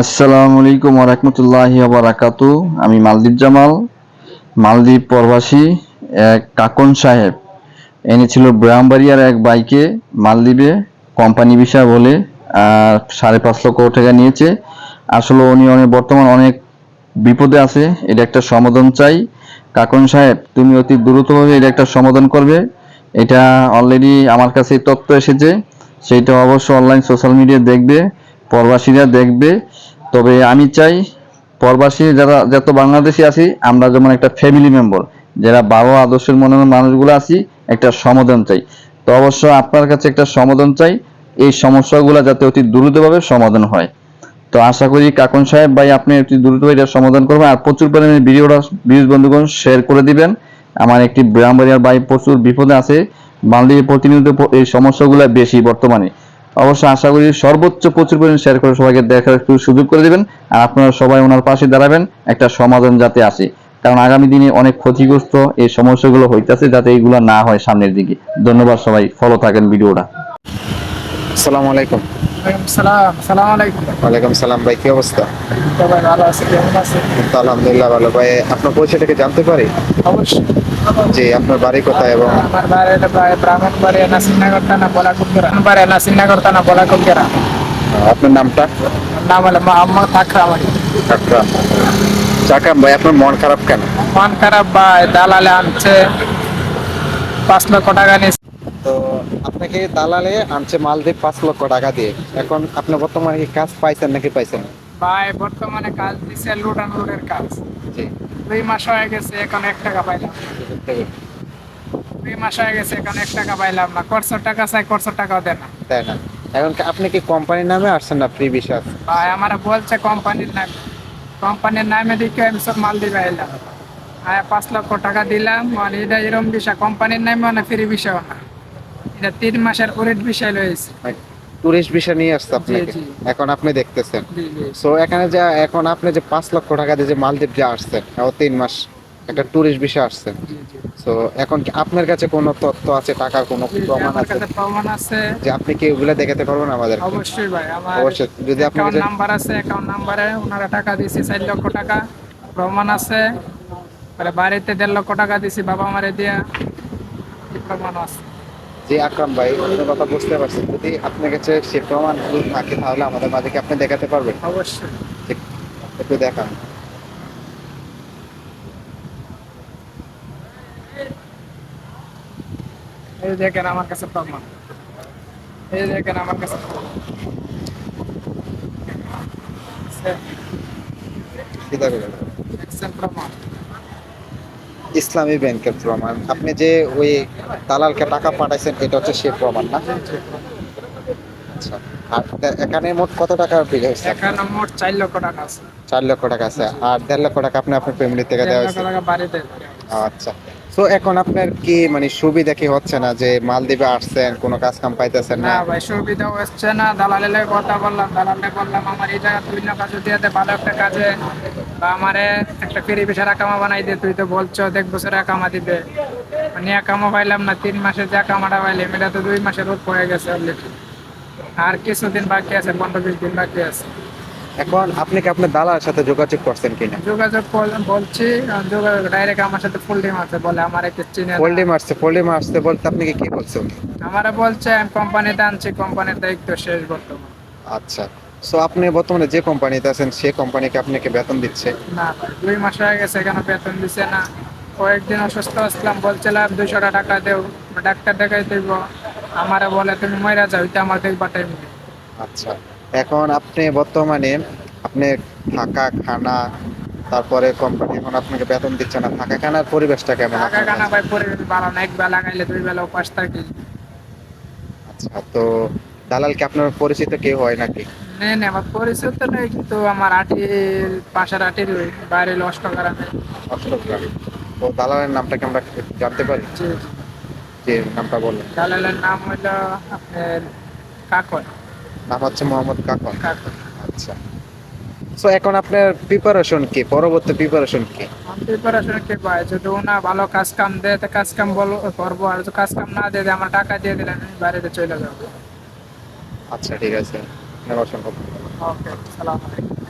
আসসালামু আলাইকুম ওরহমতুল্লাহি বারাকাতু। আমি মালদ্বীপ জামাল, মালদ্বীপ প্রবাসী, এক কাকন সাহেব। এনেছিল ব্রাহ্মবাড়িয়ার এক বাইকে মালদ্বীপে কোম্পানি বিষয় বলে সাড়ে পাঁচ লক্ষ টাকা নিয়েছে। আসলে উনি অনেক বর্তমান অনেক বিপদে আছে, এটা একটা সমাধান চাই। কাকন সাহেব, তুমি অতি দ্রুতভাবে এটা একটা সমাধান করবে। এটা অলরেডি আমার কাছে তথ্য এসেছে সেইটা অবশ্য অনলাইন সোশ্যাল মিডিয়া দেখবে, প্রবাসীরা দেখবে। তবে আমি চাই প্রবাসী যারা, যত বাংলাদেশি আছি, আমরা যেমন একটা ফ্যামিলি মেম্বার যারা বাবা আদর্শের মনে মানুষগুলো আছি, একটা সমাধান চাই। তো অবশ্য আপনার কাছে একটা সমাধান চাই, এই সমস্যাগুলো যাতে অতি দ্রুতভাবে সমাধান হয়। তো আশা করি কাকন সাহেব ভাই, আপনি একটি দ্রুত এটা সমাধান করবেন আর প্রচুর পরিমাণে ভিডিওটা ভিউজ বন্ধুগণ শেয়ার করে দিবেন। আমার একটি ব্রাহ্মণবাড়িয়ার ভাই প্রচুর বিপদে আছে মালদ্বীপে প্রতিনিয়ত এই সমস্যাগুলো বেশি বর্তমানে। অবশ্য আশা করি সর্বোচ্চ প্রচুর পরিমাণে শেয়ার করে সবাইকে দেখার একটু সুযোগ করে দেবেন। আর আপনারা সবাই ওনার পাশে দাঁড়াবেন একটা সমাধান যাতে আসে। কারণ আগামী দিনে অনেক ক্ষতিগ্রস্ত এই সমস্যাগুলো হইতেছে যাতে এইগুলো না হয় সামনের দিকে। ধন্যবাদ সবাই ফলো থাকেন ভিডিওটা। আসসালামু আলাইকুম। ওয়ালাইকুম সালাম সালাম আলাইকুম। সালাম ভাই কি অবস্থা? সবাই ভালো আছে কেমন আলহামদুলিল্লাহ ভালো। ভাই আপনার পরিচয়টাকে জানতে পারি? অবশ্যই। যে আপনার বাড়ি কোথায় এবং আমার বাড়িটা প্রায় ব্রাহ্মণ নাসিনগর থানা বলাকুলগেরা বাড়ি নাসিনগর থানা বলাকুলগেরা আপনার নামটা? নাম হলো মোহাম্মদ আকরাম আলী। আকরাম চাকাম ভাই আপনার মন খারাপ কেন? মন খারাপ ভাই দালালে আনছে পাঁচ লক্ষ টাকা নিয়েছে। তো আপনাকে দালালে আনছে মালদ্বীপ পাঁচ লক্ষ টাকা দিয়ে। এখন আপনি বর্তমানে কি কাজ পাইছেন নাকি পাইছেন? ভাই বর্তমানে কাজ দিছে লুট অ্যান্ড লুটের কাজ। দুই মাস হয়ে গেছে এখন এক টাকা পাইলাম। দুই মাস হয়ে গেছে এখন এক টাকা পাইলাম না। করছর টাকা চাই করছর টাকাও দেয় না। তাই না। এখন আপনি কি কোম্পানির নামে আসছেন না ফ্রি বিশ্বাস ভাই আমার বলছে কোম্পানির নাম। কোম্পানির নামে দিকে আমি সব মাল দিবে এলাম আর পাঁচ লক্ষ টাকা দিলাম মানে এটা এরকম বিষয়। কোম্পানির নামে মানে ফ্রি বিষয় না। এটা তিন মাসের ওরেট বিষয় রয়েছে টুরিস্ট ভিসা নিয়ে আসছে আপনাকে। এখন আপনি দেখতেছেন। সো এখানে যা এখন আপনি যে পাঁচ লক্ষ টাকা দিয়ে যে মালদ্বীপ যা আসছেন তিন মাস একটা টুরিস্ট ভিসা জি সো এখন কি আপনার কাছে কোনো তথ্য আছে টাকার কোনো প্রমাণ আছে? কাছে প্রমাণ আছে। যে আপনি কি ওগুলা দেখাতে পারবেন আমাদের? অবশ্যই ভাই আমার অবশ্যই। যদি আপনার যে- নাম্বার আছে অ্যাকাউন্ট নাম্বারে ওনারা টাকা দিয়েছি চার লক্ষ টাকা। প্রমাণ আছে। পরে বাড়িতে দেড় লক্ষ টাকা দিয়েছি বাবা মারে দিয়া। প্রমাণ আছে। যে আকরাম ভাই আপনার কথা বুঝতে পারছি। যদি আপনার কাছে সে প্রমাণ থাকে তাহলে আমাদের মাঝে কি আপনি দেখাতে পারবেন। অবশ্যই। একটু দেখান। এই দেখেন আমার কাছে প্রমাণ। এই দেখেন আমার কাছে প্রমাণ। প্রমাণ? ইসলামী ব্যাংকের প্রমাণ। আপনি যে ওই দালালকে টাকা পাঠাইছেন এটা হচ্ছে সে প্রমাণ না? আচ্ছা আর এখানে মোট কত টাকা বিল হয়েছে? এখানে মোট চার লক্ষ টাকা আছে। চার লক্ষ টাকা আছে। আর দেড় লক্ষ টাকা আপনি আপনার ফ্যামিলি থেকে দেওয়া হয়েছে? টাকা বাড়িতে আচ্ছা তো এখন আপনার কি মানে সুবিধা কি হচ্ছে না যে মালদ্বীপে আসছেন কোনো কাজ কাম পাইতেছেন না? ভাই সুবিধা হচ্ছে না। দালালের কথা বললাম দালালে বললাম আমার জায়গা তুই না কাজে দিয়ে ভালো একটা কাজে বা আমারে একটা ফেরি পেশার আকামা বানাই দে তুই তো বলছো দেখ বছরে আকামা দিবে। মানে আকামা পাইলাম না তিন মাসের যে আকামাটা পাইলাম এটা তো দুই মাসের রোদ পড়ে গেছে অলরেডি আর কিছুদিন বাকি আছে পনেরো বিশ দিন বাকি আছে। এখন আপনি কি আপনার দালালের সাথে যোগাযোগ করছেন কিনা? যোগাযোগ বলছি যোগাযোগ ডাইরেক্ট আমার সাথে ফুল টিম আছে বলে আমার একটা চিনে। ফোল্ডে মারছে ফোল্ডে মারছে বলতে আপনি কি কি বলছেন? আমারা বলছে আমি কোম্পানিতে আনছি কোম্পানির দায়িত্ব শেষ বর্তমান। আচ্ছা। সো আপনি বর্তমানে যে কোম্পানিতে আছেন সেই কোম্পানিকে আপনাকে বেতন দিচ্ছে? না দুই মাস হয়ে গেছে এখানে বেতন দিছে না। কয়েকদিন অসুস্থ আসলাম বলছিলাম দুইশো টাকা দেও ডাক্তার দেখাই দিব। আমারে বলে তুমি ময়রা যাও এটা আমার দেখবা টাইম আচ্ছা এখন আপনি বর্তমানে আপনি থাকা খানা তারপরে কোম্পানি এখন আপনাকে বেতন দিচ্ছে না। থাকা খানার পরিবেশটা কেমন কানা কাছে? ভাই পরিবেশ ভালো না এক বেলা খাইলে দুই বেলা উপাস থাকি। আচ্ছা তো দালাল কি আপনার পরিচিত কেউ হয় নাকি? নেই নেই আমার পরিচিত তো নেই কিন্তু আমার আটির পাশের আটির বাইরে লস্ট করা নেই অষ্টগ্রাম। তো দালালের নামটা কি আমরা জানতে পারি? যে নামটা বললেন দালালের নাম হলো আপনার কাকর নাম হচ্ছে মোহাম্মদ কাকন কাকর আচ্ছা। সো এখন আপনার প্রিপারেশন কি? পরবর্তী প্রিপারেশন কি? প্রিপারেশন কি পাই যদি ওনা ভালো কাজ কাম দেয় তো কাজ কাম বল করব। আর যদি কাজ কাম না দিয়ে আমার টাকা দিয়ে দিলে আমি বাড়িতে চলে যাব। আচ্ছা ঠিক আছে। আপনার অসংখ্য। ওকে সালাম আলাইকুম